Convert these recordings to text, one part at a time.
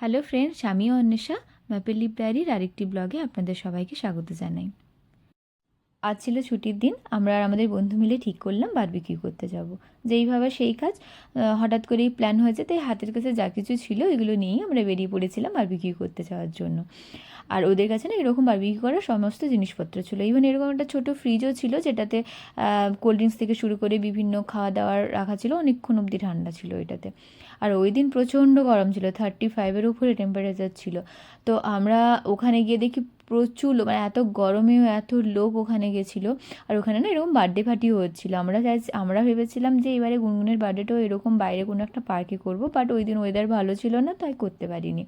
Hello friends আমি Anwesha. Maple lip ডায়েরির আরেকটি ব্লগে আপনাদের সবাইকে স্বাগত জানাই। আজ ছিল ছুটির দিন, আমরা আর আমাদের বন্ধু মিলে ঠিক করলাম বারবিকিউ করতে যাব। যেইভাবে সেই কাজ হঠাৎ করেই প্ল্যান হয়েছে, তাই হাতের কাছে যা কিছু ছিল এগুলো নিয়েই আমরা বেরিয়ে পড়েছিলাম বারবিকিউ করতে যাওয়ার জন্য। আর ওদের কাছে না এরকম বারবিকিউ করার সমস্ত জিনিসপত্র ছিল। ইভেন এরকম একটা ছোটো ফ্রিজও ছিল, যেটাতে কোল্ড ড্রিঙ্কস থেকে শুরু করে বিভিন্ন খাওয়া দাওয়ার রাখা ছিল, অনেকক্ষণ অবধি ঠান্ডা ছিল এটাতে আর ওই দিন প্রচণ্ড গরম ছিল থার্টি ফাইভের উপরে টেম্পারেচার ছিল। তো আমরা ওখানে গিয়ে দেখি প্রচুর লোক মানে এত গরমেও এত লোক ওখানে গেছিল। আর ওখানে না এরকম বার্থডে পার্টিও হচ্ছিল। আমরা চাই- আমরা ভেবেছিলাম যে এবারে গুনগুনের বার্থডেটাও এরকম বাইরে কোনো একটা পার্কে করব বাট ওই দিন ওয়েদার ভালো ছিল না, তাই করতে পারিনি।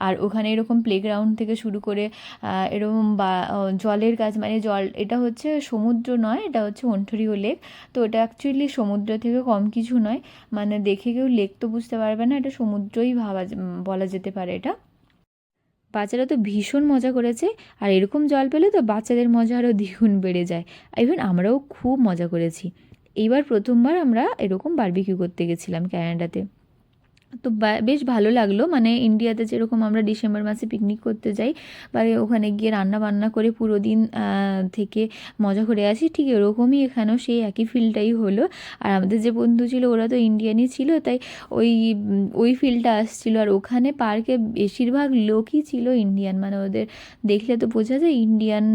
আর ওখানে এরকম প্লেগ্রাউন্ড থেকে শুরু করে এরকম বা জলের কাজ মানে জল, এটা হচ্ছে সমুদ্র নয়, এটা হচ্ছে অন্ঠরিও লেক তো এটা অ্যাকচুয়ালি সমুদ্র থেকে কম কিছু নয়। মানে দেখে কেউ লেক তো বুঝতে পারবে না, এটা সমুদ্রই ভাবা বলা যেতে পারে এটা। বাচ্চারা তো ভীষণ মজা করেছে, আর এরকম জল পেলে তো বাচ্চাদের মজা আরও দ্বিগুণ বেড়ে যায়। ইভেন আমরাও খুব মজা করেছি। এইবার প্রথমবার আমরা এরকম বার্বিকিউ করতে গেছিলাম ক্যানাডাতে তো বেশ ভালো লাগল। মানে ইন্ডিয়াতে যেরকম আমরা ডিসেম্বর মাসে পিকনিক করতে যাই বা ওখানে গিয়ে রান্না বান্না করে পুরো দিন থেকে মজা করে আসি, ঠিক এরকমই এখানেও সেই একই ফিলটাই হলো। আর আমাদের যে বন্ধু ছিল, ওরা তো ইন্ডিয়ানই ছিল, তাই ওই ওই ফিলটা আসছিল। আর ওখানে পার্কে বেশিরভাগ লোকই ছিল ইন্ডিয়ান মানে ওদের দেখলে তো বোঝা যায় ইন্ডিয়ান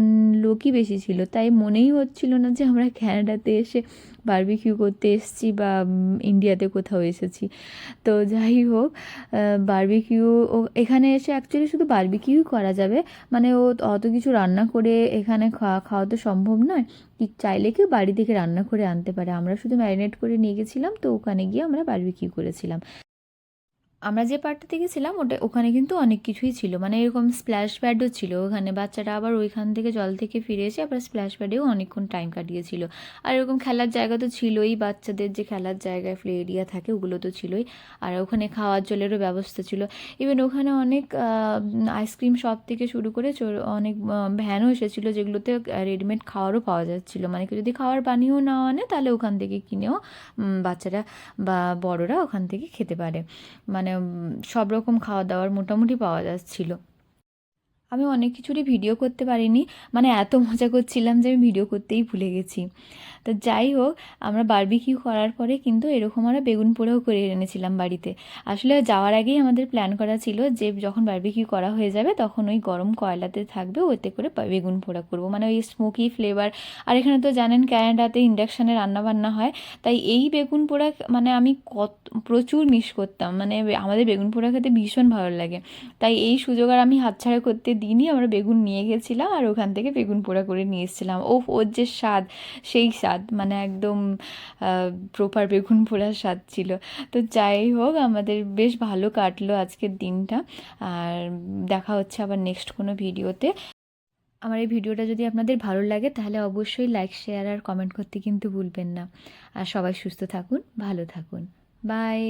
লোকই বেশি ছিল। তাই মনেই হচ্ছিল না যে আমরা ক্যানাডাতে এসে বারবিকিউ করতে এসেছি বা ইন্ডিয়াতে কোথাও এসেছি। তো যাই হোক বারবিকিউ এখানে এসে অ্যাকচুয়ালি শুধু বার্বিকিউ করা যাবে। মানে ও অত কিছু রান্না করে এখানে খাওয়া খাওয়া তো সম্ভব নয়। কি চাইলে কেউ বাড়ি থেকে রান্না করে আনতে পারে। আমরা শুধু ম্যারিনেট করে নিয়ে গেছিলাম, তো ওখানে গিয়ে আমরা বার্বিকিউ করেছিলাম। আমরা যে পার্টটাতে গেছিলাম, ওটা, ওখানে কিন্তু অনেক কিছুই ছিল। মানে এরকম স্প্ল্যাশ প্যাডও ছিল। ওখানে বাচ্চারা আবার ওইখান থেকে জল থেকে ফিরে এসে আবার স্প্ল্যাশ প্যাডেও অনেকক্ষণ টাইম কাটিয়েছিল। আর এরকম খেলার জায়গা তো ছিলই। বাচ্চাদের যে খেলার জায়গায় প্লে এরিয়া থাকে, ওগুলো তো ছিলই। আর ওখানে খাওয়ার জলেরও ব্যবস্থা ছিল। ইভেন ওখানে অনেক আইসক্রিম শপ থেকে শুরু করে অনেক ভ্যানও এসেছিল, যেগুলোতে রেডিমেড খাওয়ারও পাওয়া যাচ্ছিল। মানে কেউ যদি খাওয়ার পানিও না আনে, তাহলে ওখান থেকে কিনেও বাচ্চারা বা বড়রা ওখান থেকে খেতে পারে। মানে সব রকম খাওয়া দাওয়ার মোটামুটি পাওয়া যাচ্ছিল। আমি অনেক কিছুরই ভিডিও করতে পারিনি। মানে এত মজা করছিলাম যে আমি ভিডিও করতেই ভুলে গেছি। তো যাই হোক, আমরা বারবিকিউ করার পরে কিন্তু এরকম আমরা বেগুন পোড়াও করে এনেছিলাম বাড়িতে। আসলে যাওয়ার আগেই আমাদের প্ল্যান করা ছিল যে যখন বারবিকিউ করা হয়ে যাবে তখন ওই গরম কয়লাতে থাকবে, ওতে করে বেগুন পোড়া করব। মানে ওই স্মোকি ফ্লেভার আর এখানে তো জানেন ক্যানাডাতে ইন্ডাকশানে রান্নাবান্না হয়। তাই এই বেগুন পোড়া মানে আমি কত প্রচুর মিস করতাম। মানে আমাদের বেগুন পোড়া খেতে ভীষণ ভালো লাগে। তাই এই সুযোগ আর আমি হাতছাড়া করতে দিনই আমরা বেগুন নিয়ে গেছিলাম আর ওখান থেকে বেগুন পোড়া করে নিয়ে এসেছিলাম। ও ওর যে স্বাদ, সেই স্বাদ মানে একদম প্রপার বেগুন পোড়ার স্বাদ ছিল। তো যাই হোক, আমাদের বেশ ভালো কাটলো আজকের দিনটা। আর দেখা হচ্ছে আবার নেক্সট কোনো ভিডিওতে। আমার এই ভিডিওটা যদি আপনাদের ভালো লাগে, তাহলে অবশ্যই লাইক শেয়ার আর কমেন্ট করতে কিন্তু ভুলবেন না। আর সবাই সুস্থ থাকুন, ভালো থাকুন। বাই